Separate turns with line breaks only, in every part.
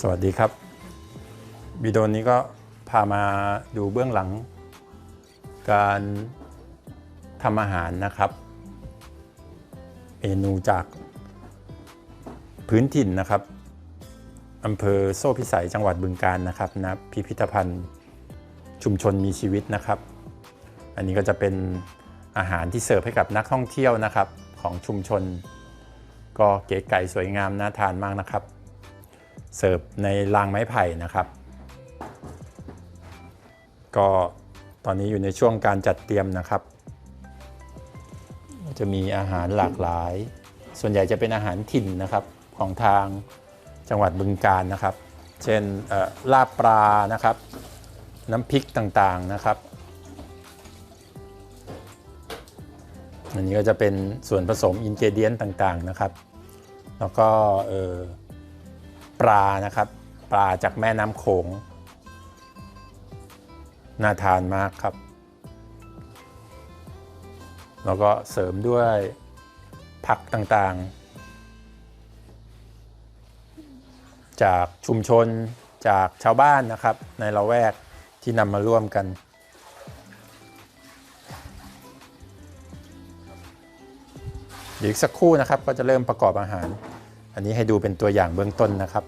สวัสดีครับวิดีโอนี้ก็พามาดูเบื้องหลัง การทำอาหารนะครับเมนูจากพื้นถิ่นนะครับอำเภอโซ่พิสัยจังหวัดบึงกาฬนะครับณพิพิธภัณฑ์ชุมชนมีชีวิตนะครับ อันนี้ก็จะเป็นอาหารที่เสิร์ฟให้กับนักท่องเที่ยวนะครับของชุมชน ก็เก๋ไก่สวยงามน่าทานมากนะครับ เสิร์ฟในรางไม้ไผ่นะครับ ก็ตอนนี้อยู่ในช่วงการจัดเตรียมนะครับ จะมีอาหารหลากหลาย ส่วนใหญ่จะเป็นอาหารถิ่นนะครับของทางจังหวัดบึงกาฬนะครับ เช่นลาบปลานะครับ น้ำพริกต่างๆนะครับอันนี้ก็จะเป็นส่วนผสมอินเกเดียนต่างๆนะครับ แล้วก็ ปลานะครับ ปลาจากแม่น้ำโขงน่าทานมากครับ แล้วก็เสริมด้วยผักต่างๆ จากชุมชนจากชาวบ้านนะครับ ในละแวกที่นำมาร่วมกัน อีกสักครู่นะครับก็จะเริ่มประกอบอาหาร อันนี้ให้ดูเป็นตัวอย่างเบื้องต้นนะครับ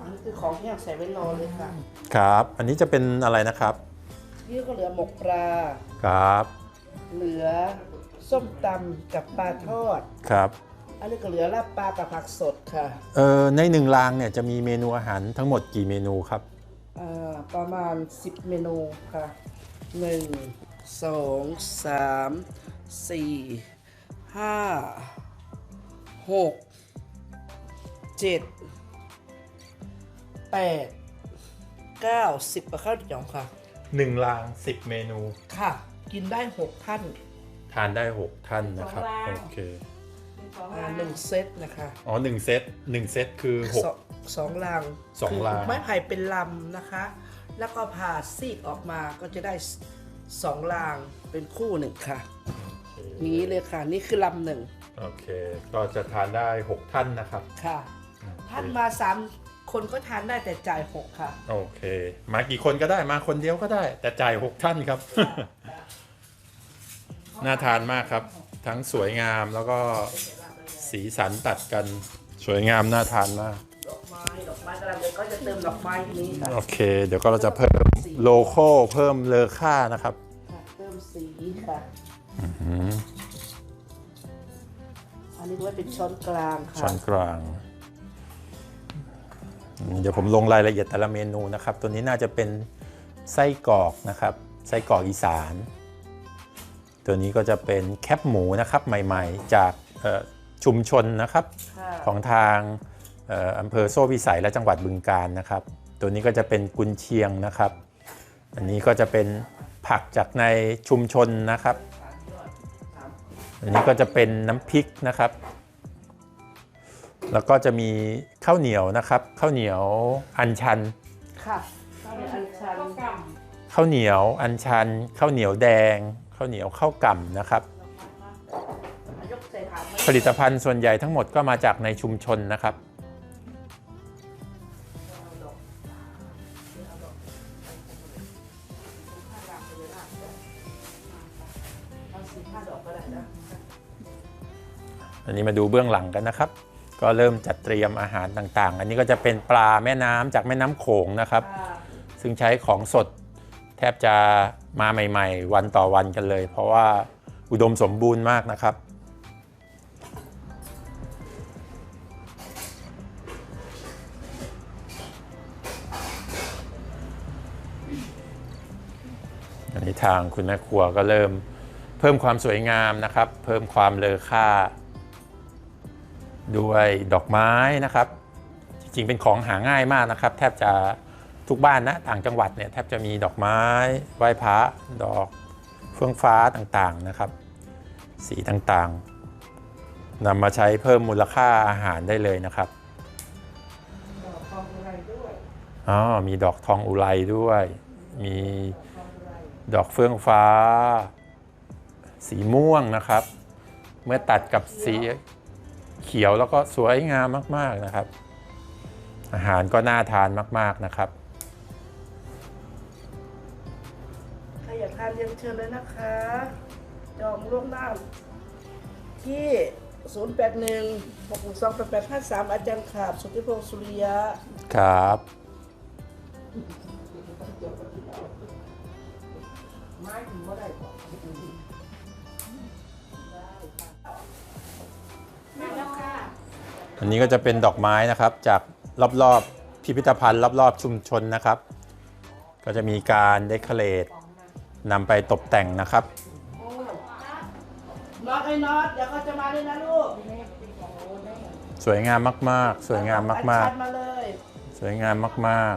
อันนี้คือของที่อยากใส่ไว้รอเลยค่ะ
ครับ อันนี้จะเป็นอะไรนะครับ
นี่ก็เหลือหมกปลา
ครับ
เหลือส้มตำกับปลาทอด
ครับ
อันนี้ก็เหลือลาบปลากับผักสดค่ะ
เอ่อในหนึ่งรางเนี่ยจะมีเมนูอาหารทั้งหมดกี่เมนูครับ
อ่าประมาณ 10 เมนูค่ะ 1 2 3 4 5 6 7 8 9 10กับข้าวเดียวค่ะ
1ราง10เมนู
ค่ะ กินได้6ท่าน
ทานได้6ท่านนะครับ
สองราง
โอเค
อ่าหนึ่งเซตนะคะ
อ๋อหนึ่งเซตหนึ่งเซตคือ
สองสองลัง
สองลัง
คืไม้ไผ่เป็นลำนะคะ แล้วก็ผ่าซีกออกมาก็จะได้สสองลางเป็นคู่หนึ่งค่ะ
6
นี้เลยค่ะ นี่คือลำหนึ่ง
โอเค ก็จะทานได้ 6 ท่านนะครับ
ค่ะ ท่านมาสามคนก็ทานได้แต่จ่ายหกค่ะ
โอเค มากี่คนก็ได้มาคนเดียวก็ได้ แต่จ่าย6ท่านครับ น่าทานมากครับ ทั้งสวยงามแล้วก็สีสันตัดกันสวยงามน่าทานมาก
ดอกไม้ดอกไม้กำลังเดี๋ยวก็จะเติมดอกไม้ทีนี้ค่ะ
โอเค เดี๋ยวก็เราจะเพิ่มโลโก้เพิ่มเลอค่านะครับ
ค่ะเติมสีค่ะ อันนี้ก็ไว้เป็นช้อนกลางค่ะ
ช้อนกลางอืมเดี๋ยวผมลงรายละเอียดแต่ละเมนูนะครับ ตัวนี้น่าจะเป็นไส้กรอกนะครับ ไส้กรอกอีสาน ตัวนี้ก็จะเป็นแคบหมูนะครับใหม่ๆ จากเอ่อชุมชนนะครับ
ค่ะ
ของทางเอ่ออำเภอโซ่พิสัยและจังหวัดบึงกาฬนะครับ ตัวนี้ก็จะเป็นกุนเชียงนะครับ อันนี้ก็จะเป็นผักจากในชุมชนนะครับ อันนี้ก็จะเป็นน้ำพริกนะครับ แล้วก็จะมีข้าวเหนียวนะครับข้าวเหนียวอัญชัน
ค่ะข้าวเหนียวอัญชัน
ข้าวกล่
ข้าวเหนียวอัญชันข้าวเหนียวแดงข้าวเหนียวข้าวกล่ำนะครับ
ยกใส่ถาดมา
ผลิตภัณฑ์ส่วนใหญ่ทั้งหมดก็มาจากในชุมชนนะครับ
อัน
นี้มาดูเบื้องหลังกันนะครับ ก็เริ่มจัดเตรียมอาหารต่างๆ อันนี้ก็จะเป็นปลาแม่น้ำจากแม่น้ำโขงนะครับ ซึ่งใช้ของสดแทบจะมาใหม่ ๆ วันต่อวันกันเลย เพราะว่าอุดมสมบูรณ์มากนะครับอันนี้ทางคุณแม่ครัวก็เริ่มเพิ่มความสวยงามนะครับ เพิ่มความเลอค่า ด้วยดอกไม้นะครับ จริงๆเป็นของหาง่ายมากนะครับ แทบจะทุกบ้านนะต่างจังหวัดเนี่ยแทบจะมีดอกไม้ไหว้พระดอกเฟื่องฟ้าต่างๆนะครับ สีต่างๆนำมาใช้เพิ่มมูลค่าอาหารได้เลยนะครับ
ดอกทองอะไรด้วย
อ๋อมีดอกทองอุไรด้วย มี
ทองอะไร
ดอกเฟื่องฟ้า สีม่วงนะครับ เมื่อตัดกับสี เขียวแล้วก็สวยงามมาก ๆนะครับ อาหารก็น่าทานมาก ๆนะครับ
ใครอยากทานเรียนเชิญเลยนะคะ จองล่วงหน้าที่ 081 662 8853 อาจารย์ขาบ สุทธิพงศ์สุริยะ
ครับ
ไม้ถึงว่าได้ก่อน
อันนี้ก็จะเป็นดอกไม้นะครับจากรอบๆพิพิธภัณฑ์รอบๆชุมชนนะครับ ก็จะมีการเดคอเรทนำไปตกแต่งนะครับ
น็อตไอ้น็อตเดี๋ยวเขาจะมาด้วยนะลูก
สวยงามมาก ๆ สวยงามมาก
ชัดมาเลย
ๆสวยงามมาก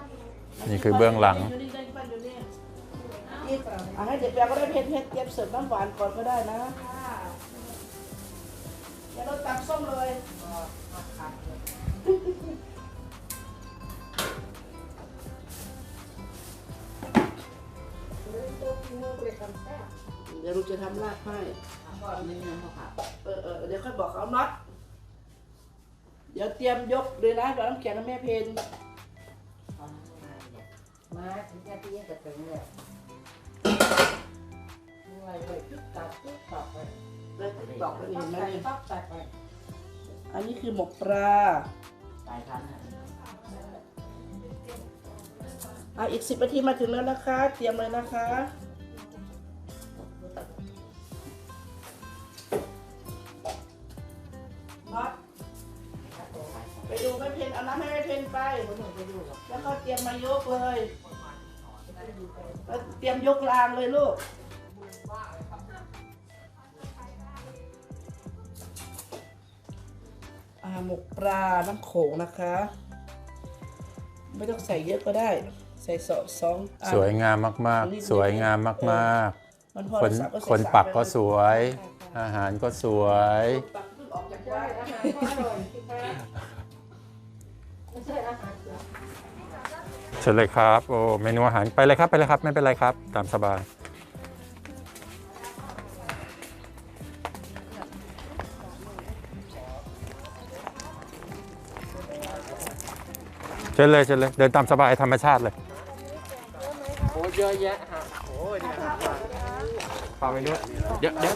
ๆ นี่คือเบื้องหลัง
อยู่นี่อยู่นี่อยู่นี่อีกอะให้เด็กแปลก็ได้เพชรเพชรเตรียมเสิร์ฟน้ำหวานก่อนก็ได้นะ อย่าเราตักส้มเลยเดี๋ยวลูกจะทำลาบให้เออเออเดี๋ยวค่อยบอกเขาน็อตเดี๋ยวเตรียมยกเลยนะเดี๋ยวน้ำแข็งให้แม่เพน
มาถึงจะที่จะถึงเลยไว้ไว้ติ๊กตอกติ๊กตอกไป
แล้วติ๊กตอกแล้วนี่
ต๊
เห็นไหม
อก
นี่
ใส่ไป
อันนี้คือหมกปลา
หลายพันอะ
อะอีกสิบนาทีมาถึงแล้วนะคะ เตรียมเลยนะคะน็อตไปดูแม่เพนเอาน้ำให้แม่เพนไป แล้วก็เตรียมมายกเลยแล้วเตรียมยกรางเลยลูก ปลาน้ำโขงนะคะ ไม่ต้องใส่เยอะก็ได้ ใส่สองสองอะ
สวยงามมาก ๆ สวยงามมาก
มันพอ
ๆ คน
ละสามใส่
คน
สาม
ปักก็
ไปเลย
สวย อาหารก็สวย
ปักเพิ่งออกจากบ้าน
อาหารก็อร่อยพี่แป๊ไม่ใช่อาหารเสือ
เชิญเลยครับ โอ้ เมนูอาหารไปเลยครับ ไปเลยครับ ไม่เป็นไรครับ ตามสบาย เชิญเลยเชิญเลยเดินตามสบายธรรมชาติเลย
โอ้เยอะแยะฮะโอ้ย
ฝากไปด้วยเดี๋ยวเดี๋ยว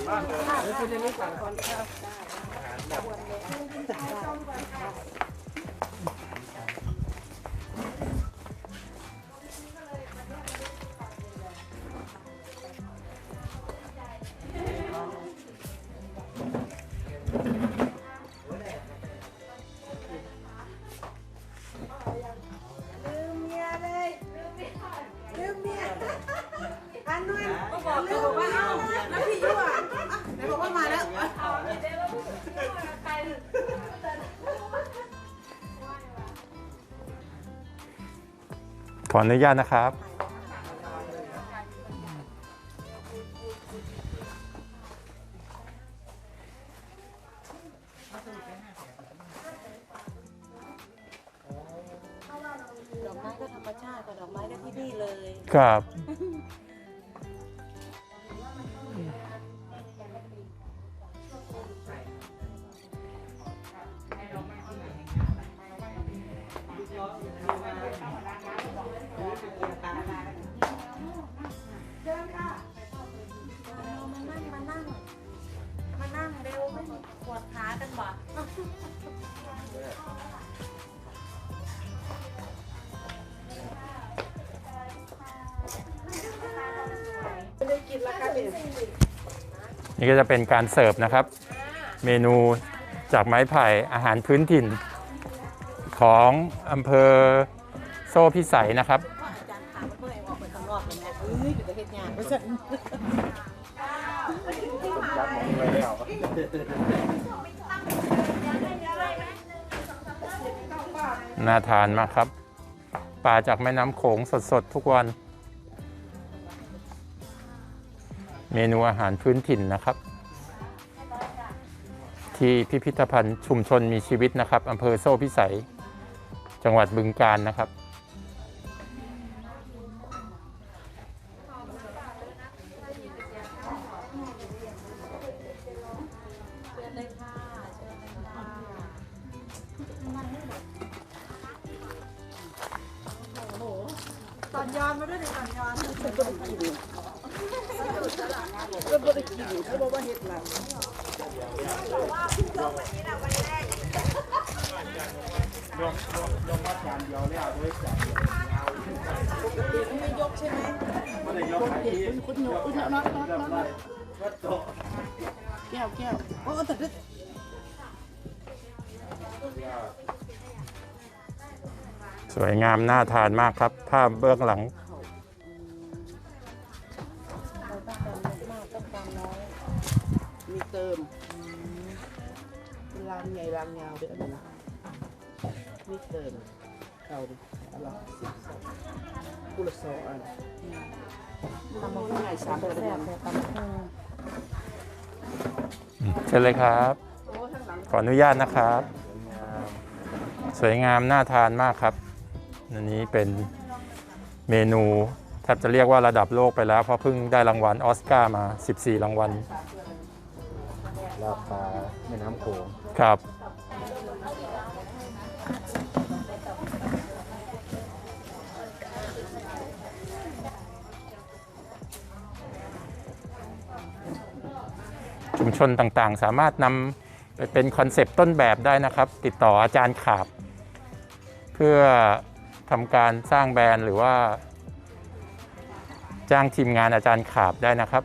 ขออนุญาตนะครับ
ดอกไม้ก็ธรรมชาติกับดอกไม้ก็ที่นี่เลย
ครับ
นี่ก็
จะเป็นการเสิร์ฟนะครับ เมนูจากไม้ไผ่อาหารพื้นถิ่น ของอำเภอโซ่พิสัยนะครับ
น่านไม่ใช่
น่าทานมากครับ ปลาจากแม่น้ำโขงสดๆ ทุกวัน เมนูอาหารพื้นถิ่นนะครับ ที่พิพิธภัณฑ์ชุมชนมีชีวิตนะครับอำเภอโซ่พิสัย จังหวัดบึงกาฬนะครับ
ตอนยอนมาด้วยตอนยอน
ก็ได้กินก็บ่ได้กินเขาบอกว่าเฮ็ดหนัง
ไม่ยกใช่ไหม
คุณหนูคุณน็อตน็อตน็อตน็อตแก้วแก้ว
โอ้แต่ดึก
สวยงามน่าทานมากครับ ภาพเบื้องหลัง
รางใหญ่รางยาวด้วยอันนี้นะมีเติมเอาดิอาละสิบสองกุละสองอันทำมาง่ายสามตัวเดียว
เชิญเลยครับ ขออนุญาตนะครับ สวยงามน่าทานมากครับอันนี้เป็นเมนูแทบจะเรียกว่าระดับโลกไปแล้ว เพราะเพิ่งได้รางวัลออสการ์มา 14 รางวัล
ลาบปลาแม่น้ำโขง
ครับ ชุมชนต่างๆ สามารถนำไปเป็นคอนเซปต์ต้นแบบได้นะครับ ติดต่ออาจารย์ขาบ เพื่อทำการสร้างแบรนด์หรือว่า จ้างทีมงานอาจารย์ขาบได้นะครับ